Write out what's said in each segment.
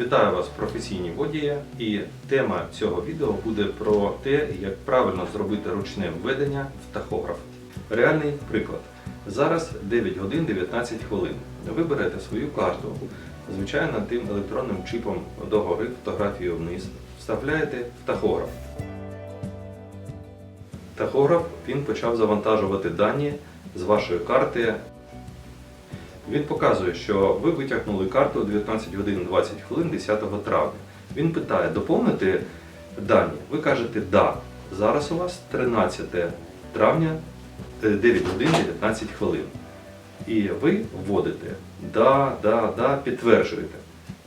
Вітаю вас, професійні водії, і тема цього відео буде про те, як правильно зробити ручне введення в тахограф. Реальний приклад. Зараз 9 годин 19 хвилин. Ви берете свою карту, звичайно, тим електронним чипом догори, фотографію вниз, вставляєте в тахограф. Тахограф він почав завантажувати дані з вашої карти він показує, що ви витягнули карту о 19 годин 20 хвилин 10 травня. Він питає, доповнити дані? Ви кажете да. Зараз у вас 13 травня е, 9 годин 19 хвилин. І ви вводите да, да, да, підтверджуєте.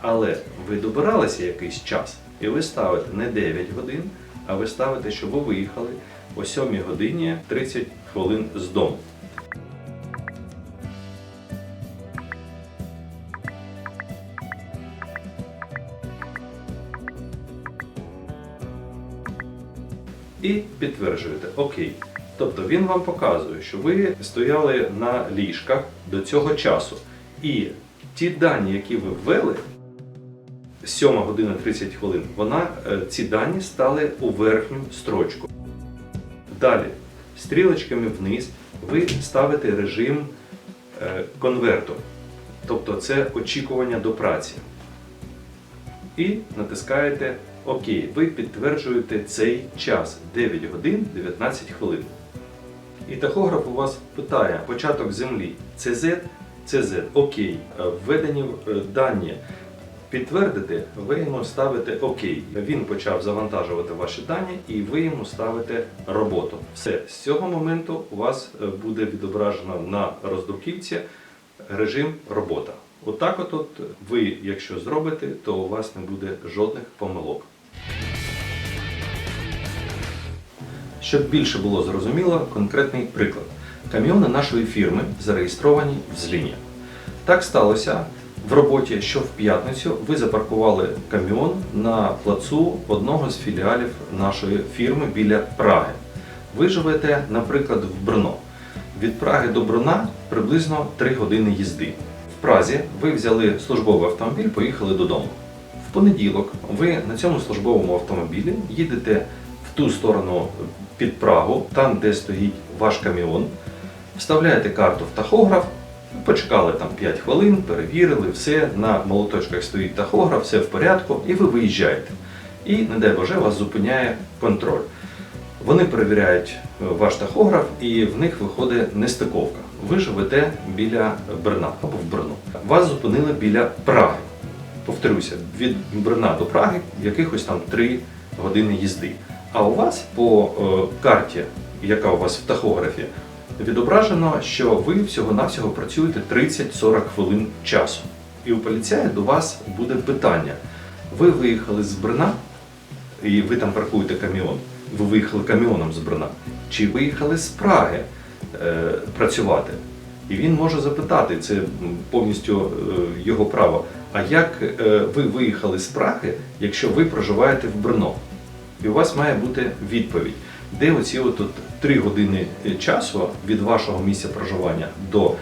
Але ви добиралися якийсь час, і ви ставите не 9 годин, а ви ставите, що ви виїхали о 7 годині 30 хвилин з дому. І підтверджуєте Окей. Тобто він вам показує, що ви стояли на ліжках до цього часу. І ті дані, які ви ввели, 7 година 30 хвилин, вона, е, ці дані стали у верхню строчку. Далі, стрілочками вниз, ви ставите режим е, конверту. Тобто це очікування до праці і натискаєте ОК. Ви підтверджуєте цей час 9 годин 19 хвилин. І тахограф у вас питає початок землі CZ, CZ, ОК. Введені е, дані підтвердити, ви йому ставите ОК. Він почав завантажувати ваші дані і ви йому ставите роботу. Все, з цього моменту у вас е, буде відображено на роздруківці режим робота. Отак от, от ви, якщо зробите, то у вас не буде жодних помилок. Щоб більше було зрозуміло, конкретний приклад. Каміони нашої фірми зареєстровані в Зліні. Так сталося в роботі, що в п'ятницю ви запаркували каміон на плацу одного з філіалів нашої фірми біля Праги. Ви живете, наприклад, в Брно. Від Праги до Брна приблизно 3 години їзди. В Празі ви взяли службовий автомобіль, поїхали додому. В понеділок ви на цьому службовому автомобілі їдете в ту сторону під Прагу, там, де стоїть ваш каміон, вставляєте карту в тахограф, почекали там 5 хвилин, перевірили, все, на молоточках стоїть тахограф, все в порядку, і ви виїжджаєте. І, не дай Боже, вас зупиняє контроль. Вони перевіряють е, ваш тахограф і в них виходить нестиковка. Ви живете біля Брна або в Брно. Вас зупинили біля Праги. Повторюся, від Брна до Праги якихось там 3 години їзди. А у вас по е, карті, яка у вас в тахографі, відображено, що ви всього-навсього працюєте 30-40 хвилин часу. І у поліція до вас буде питання. Ви виїхали з Брна, і ви там паркуєте каміон. Ви виїхали каміоном з Брна, чи виїхали з Праги е, працювати? І він може запитати, це повністю е, його право. А як е, ви виїхали з Праги, якщо ви проживаєте в Брно? І у вас має бути відповідь, де оці от 3 години е, часу від вашого місця проживання до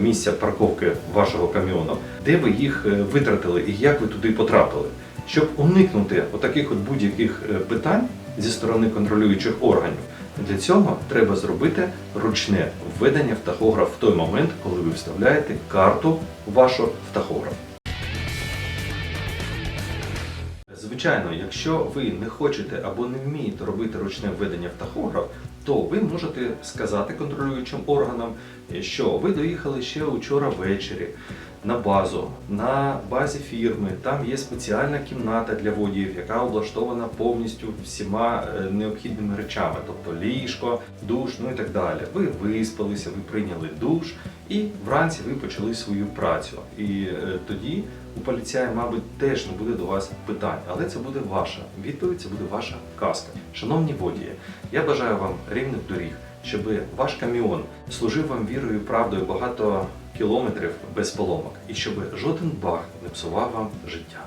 місця парковки вашого каміону, де ви їх витратили і як ви туди потрапили. Щоб уникнути отаких от будь-яких питань зі сторони контролюючих органів, для цього треба зробити ручне введення в тахограф в той момент, коли ви вставляєте карту в тахограф. Звичайно, якщо ви не хочете або не вмієте робити ручне введення в тахограф, то ви можете сказати контролюючим органам, що ви доїхали ще учора ввечері на базу, на базі фірми. Там є спеціальна кімната для водіїв, яка облаштована повністю всіма е, необхідними речами, тобто ліжко, душ, ну і так далі. Ви виспалися, ви прийняли душ, і вранці ви почали свою працю. І е, тоді у поліція, мабуть, теж не буде до вас питань, але це буде ваша відповідь, це буде ваша казка. Шановні водії, я бажаю вам рівних доріг, щоб ваш каміон служив вам вірою і правдою багато кілометрів без поломок, і щоб жоден баг не псував вам життя.